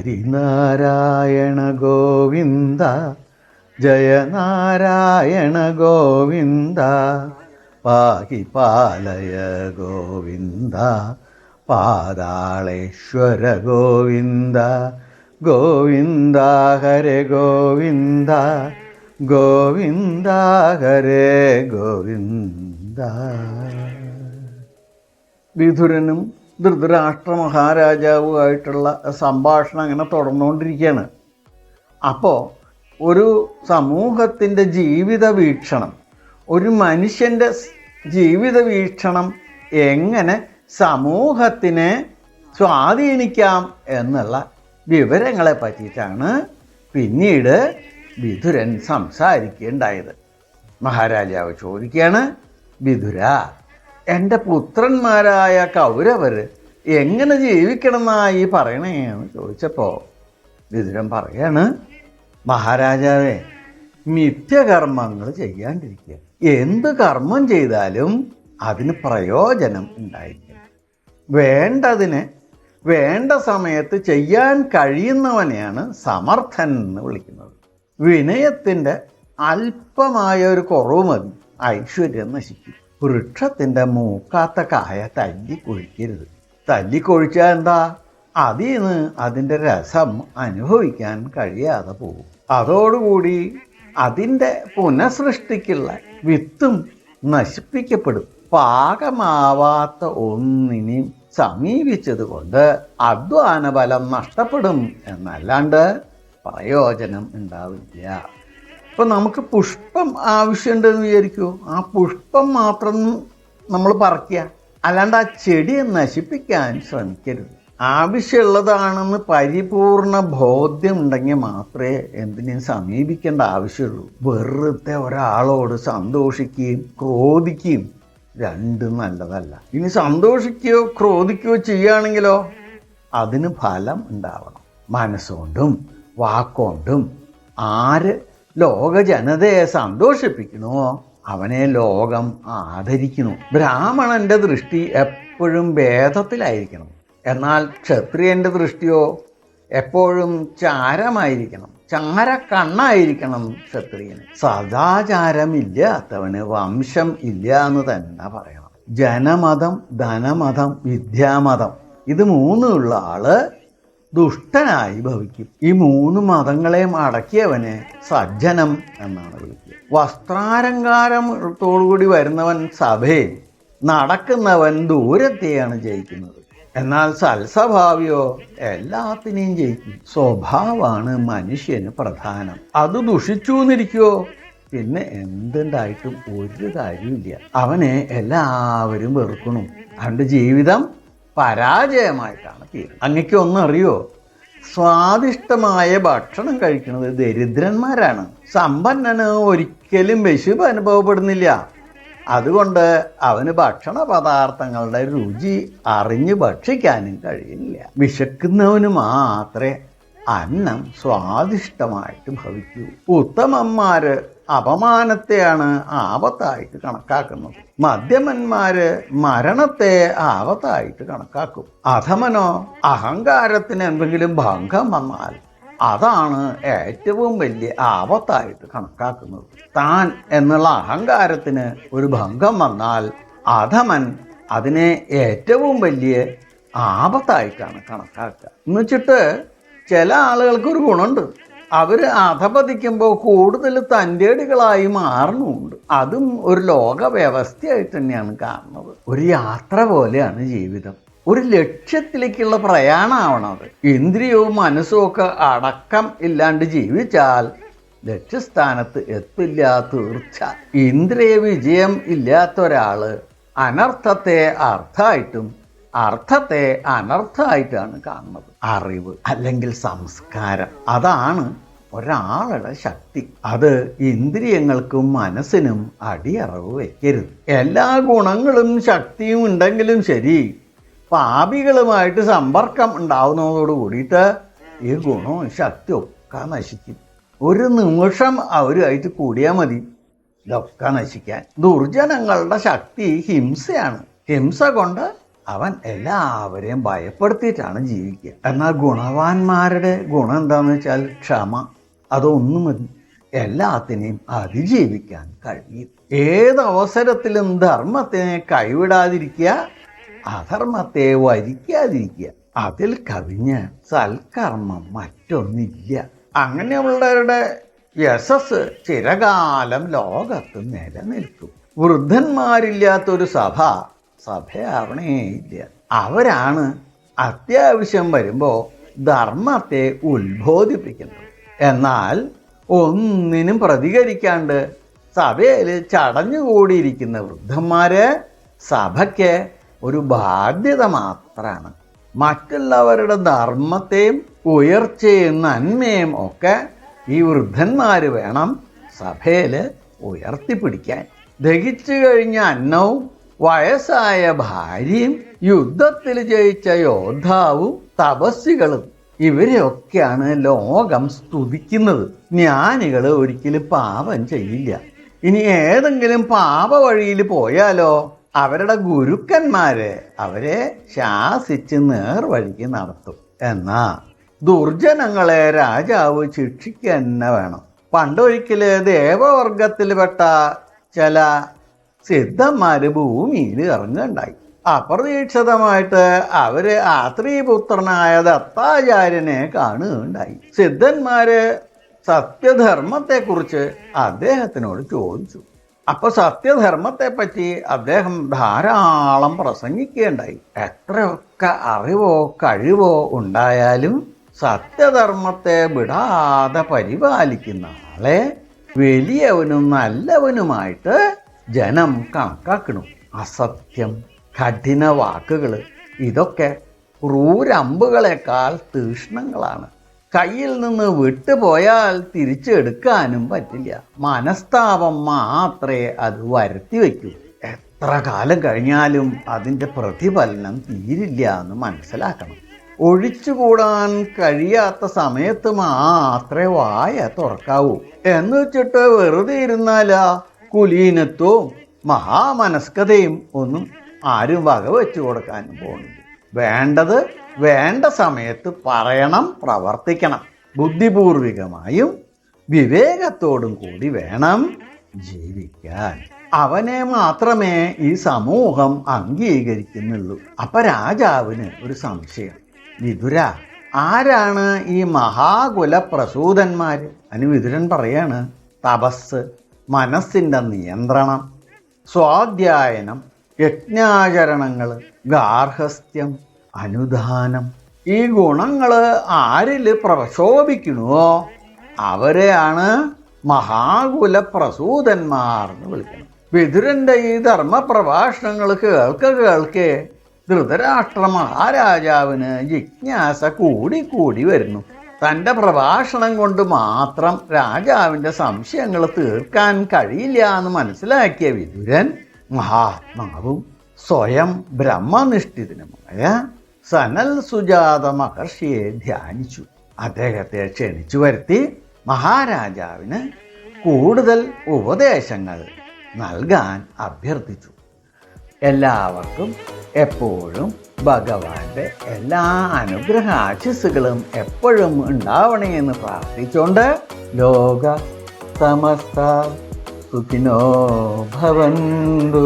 ഹരിനാരായണ ഗോവിന്ദ ജയനാരായണ ഗോവിന്ദ പാഹി പാലയ ഗോവിന്ദ പാതാളേശ്വര ഗോവിന്ദ ഗോവിന്ദ ഹരേ ഗോവിന്ദ ഗോവിന്ദ ഹരേ ഗോവിന്ദ. വിധുരനും ധൃതരാഷ്ട്ര മഹാരാജാവുമായിട്ടുള്ള സംഭാഷണം അങ്ങനെ തുടർന്നുകൊണ്ടിരിക്കുകയാണ്. അപ്പോൾ ഒരു സമൂഹത്തിന്റെ ജീവിത വീക്ഷണം ഒരു മനുഷ്യന്റെ ജീവിത വീക്ഷണം എങ്ങനെ സമൂഹത്തിനെ സ്വാധീനിക്കാം എന്നുള്ള വിവരങ്ങളെ പറ്റിയിട്ടാണ് പിന്നീട് വിധുരൻ സംസാരിക്കുകയുണ്ടായത് മഹാരാജാവ് ചോദിക്കുകയാണ് വിധുര എന്റെ പുത്രന്മാരായ കൗരവർ എങ്ങനെ ജീവിക്കണമെന്നായി പറയണേ എന്ന് ചോദിച്ചപ്പോൾ വിദുരം പറയാണ് മഹാരാജാവേ നിത്യകർമ്മങ്ങൾ ചെയ്യാണ്ടിരിക്കുക. എന്ത് കർമ്മം ചെയ്താലും അതിന് പ്രയോജനം ഉണ്ടായിരിക്കണം വേണ്ടതിന് വേണ്ട സമയത്ത് ചെയ്യാൻ കഴിയുന്നവനെയാണ് സമർത്ഥൻ എന്ന് വിളിക്കുന്നത്. വിനയത്തിന്റെ അല്പമായ ഒരു കുറവ് മതി. ഐശ്വര്യം നശിക്കും. വൃക്ഷത്തിന്റെ മൂക്കാത്ത കായ തല്ലി കൊഴിക്കരുത്. തല്ലി എന്താ? അതിൽ നിന്ന് അതിന്റെ രസം അനുഭവിക്കാൻ കഴിയാതെ പോകും. അതോടുകൂടി അതിന്റെ പുനഃസൃഷ്ടിക്കുള്ള വിത്തും നശിപ്പിക്കപ്പെടും. പാകമാവാത്ത ഒന്നിനെയും സമീപിച്ചത് കൊണ്ട് അധ്വാന ബലം നഷ്ടപ്പെടും എന്നല്ലാണ്ട് പ്രയോജനം ഉണ്ടാവില്ല. ഇപ്പം നമുക്ക് പുഷ്പം ആവശ്യമുണ്ടെന്ന് വിചാരിക്കൂ. ആ പുഷ്പം മാത്രം നമ്മൾ പറിക്കുക. അല്ലാണ്ട് ആ ചെടിയെ നശിപ്പിക്കാൻ ശ്രമിക്കരുത്. ആവശ്യമുള്ളതാണെന്ന് പരിപൂർണ ബോധ്യം ഉണ്ടെങ്കിൽ മാത്രമേ എന്തിനേയും സമീപിക്കേണ്ട ആവശ്യമുള്ളൂ. വെറുതെ ഒരാളോട് സന്തോഷിക്കുകയും ക്രോധിക്കുകയും രണ്ടും നല്ലതല്ല. ഇനി സന്തോഷിക്കുകയോ ക്രോധിക്കുകയോ ചെയ്യുകയാണെങ്കിലോ അതിന് ഫലം ഉണ്ടാവണം. മനസ്സുകൊണ്ടും വാക്കുകൊണ്ടും ആര് ലോക ജനതയെ സന്തോഷിപ്പിക്കണോ? അവനെ ലോകം ആദരിക്കുന്നു. ബ്രാഹ്മണന്റെ ദൃഷ്ടി എപ്പോഴും ഭേദത്തിലായിരിക്കണം. എന്നാൽ ക്ഷത്രിയന്റെ ദൃഷ്ടിയോ എപ്പോഴും ചാരമായിരിക്കണം. ചാര കണ്ണായിരിക്കണം ക്ഷത്രിയന്. സദാചാരമില്ലാത്തവന് വംശം ഇല്ല എന്ന് തന്നെ പറയണം. ജനമതം ധനമതം വിദ്യാമതം. ഇത് മൂന്നുള്ള ആൾ ദുഷ്ടനായി ഭവിക്കും. ഈ മൂന്ന് മതങ്ങളെയും അടക്കിയവനെ സജ്ജനം എന്നാണ് വിളിക്കുക. വസ്ത്രാലങ്കാരത്തോടുകൂടി വരുന്നവൻ സഭയിൽ നടക്കുന്നവൻ ദൂരത്തെയാണ് ജയിക്കുന്നത്. എന്നാൽ സൽസ്വഭാവിയോ എല്ലാത്തിനെയും ജയിക്കും. സ്വഭാവമാണ് മനുഷ്യന് പ്രധാനം. അത് ദുഷിച്ചു എന്നിരിക്കുവോ? പിന്നെ എന്തുണ്ടായിട്ടും ഒരു കാര്യമില്ല അവനെ എല്ലാവരും വെറുക്കണം. അവന്റെ ജീവിതം പരാജയമായിട്ടാണ് തീരുന്നത്. അങ്ങക്ക് ഒന്നറിയോ? സ്വാദിഷ്ടമായ ഭക്ഷണം കഴിക്കുന്നത് ദരിദ്രന്മാരാണ്. സമ്പന്നന് ഒരിക്കലും വിശുപ്പ് അനുഭവപ്പെടുന്നില്ല. അതുകൊണ്ട് അവന് ഭക്ഷണ പദാർത്ഥങ്ങളുടെ രുചി അറിഞ്ഞ് ഭക്ഷിക്കാനും കഴിയില്ല വിശക്കുന്നവന് മാത്രമേ അന്നം സ്വാദിഷ്ടമായിട്ട് ഭവിക്കൂ. ഉത്തമന്മാര് അപമാനത്തെയാണ് ആപത്തായിട്ട് കണക്കാക്കുന്നത്. മധ്യമന്മാര് മരണത്തെ ആപത്തായിട്ട് കണക്കാക്കും. അധമനോ അഹങ്കാരത്തിന് എന്തെങ്കിലും ഭംഗം വന്നാൽ അതാണ് ഏറ്റവും വലിയ ആപത്തായിട്ട് കണക്കാക്കുന്നത്. താൻ എന്നുള്ള അഹങ്കാരത്തിന് ഒരു ഭംഗം വന്നാൽ അധമൻ അതിനെ ഏറ്റവും വലിയ ആപത്തായിട്ടാണ് കണക്കാക്കുക. എന്ന് വെച്ചിട്ട് ചില ആളുകൾക്ക് ഒരു ഗുണമുണ്ട്. അവർ അധപതിക്കുമ്പോൾ കൂടുതൽ തന്റെടികളായി മാറുന്നുണ്ട് അതും ഒരു ലോക വ്യവസ്ഥയായിട്ട് തന്നെയാണ് കാണുന്നത്. ഒരു യാത്ര പോലെയാണ് ജീവിതം. ഒരു ലക്ഷ്യത്തിലേക്കുള്ള പ്രയാണമാവണത് ഇന്ദ്രിയവും മനസ്സും ഒക്കെ അടക്കം ഇല്ലാണ്ട് ജീവിച്ചാൽ ലക്ഷ്യസ്ഥാനത്ത് എത്തില്ല തീർച്ച. ഇന്ദ്രിയ വിജയം ഇല്ലാത്ത ഒരാൾ അനർത്ഥത്തെ അർത്ഥമായിട്ടും അർത്ഥത്തെ അനർത്ഥമായിട്ടാണ് കാണുന്നത്. അറിവ് അല്ലെങ്കിൽ സംസ്കാരം. അതാണ് ഒരാളുടെ ശക്തി. അത് ഇന്ദ്രിയങ്ങൾക്കും മനസ്സിനും അടിയറവ് വയ്ക്കരുത്. എല്ലാ ഗുണങ്ങളും ശക്തിയും ഉണ്ടെങ്കിലും ശരി പാപികളുമായിട്ട് സമ്പർക്കം ഉണ്ടാവുന്നതോട് കൂടിയിട്ട് ഈ ഗുണവും ശക്തിയും ഒക്കെ നശിക്കും. ഒരു നിമിഷം അവരുമായിട്ട് കൂടിയാൽ മതി. ഇതൊക്കെ നശിക്കാൻ. ദുർജനങ്ങളുടെ ശക്തി ഹിംസയാണ്. ഹിംസ കൊണ്ട് അവൻ എല്ലാവരെയും ഭയപ്പെടുത്തിയിട്ടാണ് ജീവിക്കുക. എന്നാൽ ഗുണവാന്മാരുടെ ഗുണം എന്താണെന്ന് വെച്ചാൽ ക്ഷമ. അതൊന്നും എല്ലാത്തിനെയും അതിജീവിക്കാൻ കഴിയും. ഏത് അവസരത്തിലും ധർമ്മത്തിനെ കൈവിടാതിരിക്കുക അധർമ്മത്തെ വരിക്കാതിരിക്കുക. അതിൽ കവിഞ്ഞ് സൽക്കർമ്മം മറ്റൊന്നില്ല. അങ്ങനെയുള്ളവരുടെ യശസ് ചിരകാലം ലോകത്ത് നിലനിൽക്കും. വൃദ്ധന്മാരില്ലാത്തൊരു സഭ സഭയാവണേയില്ല. അവരാണ് അത്യാവശ്യം വരുമ്പോൾ ധർമ്മത്തെ ഉത്ബോധിപ്പിക്കുന്നത്. എന്നാൽ ഒന്നിനും പ്രതികരിക്കാണ്ട് സഭയിൽ ചടഞ്ഞുകൂടിയിരിക്കുന്ന വൃദ്ധന്മാര് സഭയ്ക്ക് ഒരു ബാധ്യത മാത്രമാണ് മറ്റുള്ളവരുടെ ധർമ്മത്തെയും ഉയർച്ചയും നന്മയും ഒക്കെ ഈ വൃദ്ധന്മാർ വേണം സഭയിൽ ഉയർത്തിപ്പിടിക്കാൻ. ദഹിച്ചു കഴിഞ്ഞ അന്നവും വയസ്സായ ഭാര്യയും യുദ്ധത്തിൽ ജയിച്ച യോദ്ധാവും തപസ്സികളും ഇവരെയൊക്കെയാണ് ലോകം സ്തുതിക്കുന്നത്. ജ്ഞാനികൾ ഒരിക്കലും പാപം ചെയ്യില്ല. ഇനി ഏതെങ്കിലും പാപ വഴിയിൽ പോയാലോ? അവരുടെ ഗുരുക്കന്മാരെ അവരെ ശാസിച്ച് നേർവഴിക്ക് നടത്തും. എന്നാ ദുർജനങ്ങളെ രാജാവ് ശിക്ഷിക്കുക തന്നെ വേണം. പണ്ടൊരിക്കൽ ദേവവർഗത്തിൽപ്പെട്ട ചില സിദ്ധന്മാര് ഭൂമിയിൽ ഇറങ്ങുണ്ടായി. അപ്രതീക്ഷിതമായിട്ട് അവർ ആത്രീപുത്രനായ ദത്താചാര്യനെ കാണുകയുണ്ടായി. സിദ്ധന്മാര് സത്യധർമ്മത്തെക്കുറിച്ച് അദ്ദേഹത്തിനോട് ചോദിച്ചു. അപ്പൊ സത്യധർമ്മത്തെ പറ്റി അദ്ദേഹം ധാരാളം പ്രസംഗിക്കുകയുണ്ടായി. എത്രയൊക്കെ അറിവോ കഴിവോ ഉണ്ടായാലും സത്യധർമ്മത്തെ വിടാതെ പരിപാലിക്കുന്ന ആളെ വലിയവനും നല്ലവനുമായിട്ട് ജനം കണക്കാക്കണം. അസത്യം കഠിന വാക്കുകൾ ഇതൊക്കെ ക്രൂരമ്പുകളെക്കാൾ തീഷ്ണങ്ങളാണ്. കയ്യിൽ നിന്ന് വിട്ടുപോയാൽ തിരിച്ചെടുക്കാനും പറ്റില്ല. മനസ്താപം മാത്രമേ അത് വരുത്തി വയ്ക്കൂ എത്ര കാലം കഴിഞ്ഞാലും അതിന്റെ പ്രതിഫലനം തീരില്ല എന്ന് മനസ്സിലാക്കണം. ഒഴിച്ചുകൂടാൻ കഴിയാത്ത സമയത്ത് മാത്രമേ വായ തുറക്കാവൂ. എന്ന് വെച്ചിട്ട് വെറുതെ ഇരുന്നാലാ കുലീനത്വവും മഹാമനസ്കതയും ഒന്നും ആരും വക വെച്ചു കൊടുക്കാൻ പോകുന്നില്ല. വേണ്ടത് വേണ്ട സമയത്ത് പറയണം പ്രവർത്തിക്കണം. ബുദ്ധിപൂർവികമായും വിവേകത്തോടും കൂടി വേണം ജീവിക്കാൻ. അവനെ മാത്രമേ ഈ സമൂഹം അംഗീകരിക്കുന്നുള്ളൂ. അപ്പൊ രാജാവിന് ഒരു സംശയം. വിതുര ആരാണ് ഈ മഹാകുല പ്രസൂതന്മാര് അതിന് വിതുരൻ പറയാണ് തപസ് മനസ്സിന്റെ നിയന്ത്രണം സ്വാധ്യായനം യജ്ഞാചരണങ്ങൾ ഗാർഹസ്ഥ്യം അനുദാനം. ഈ ഗുണങ്ങൾ ആരിൽ പ്രശോഭിക്കണോ അവരെയാണ് മഹാകുല പ്രസൂതന്മാർ എന്ന് വിളിക്കുന്നത് വിതുരന്റെ ഈ ധർമ്മപ്രഭാഷണങ്ങൾ കേൾക്ക കേൾക്കെ ധൃതരാഷ്ട്ര മഹാരാജാവിന് ജിജ്ഞാസ കൂടി കൂടി വരുന്നു. തന്റെ പ്രഭാഷണം കൊണ്ട് മാത്രം രാജാവിന്റെ സംശയങ്ങൾ തീർക്കാൻ കഴിയില്ല എന്ന് മനസ്സിലാക്കിയ വിദുരൻ മഹാത്മാവും സ്വയം ബ്രഹ്മനിഷ്ഠിതനുമായ സനൽ സുജാത മഹർഷിയെ ധ്യാനിച്ചു. അദ്ദേഹത്തെ ക്ഷണിച്ചു വരുത്തി മഹാരാജാവിന് കൂടുതൽ ഉപദേശങ്ങൾ നൽകാൻ അഭ്യർത്ഥിച്ചു. എല്ലാവർക്കും എപ്പോഴും ഭഗവാന്റെ എല്ലാ അനുഗ്രഹ ആശിസ്സുകളും എപ്പോഴും ഉണ്ടാവണേ എന്ന് പ്രാർത്ഥിച്ചുകൊണ്ട് ലോക സമസ്ത സുഖിനോ ഭവന്തു.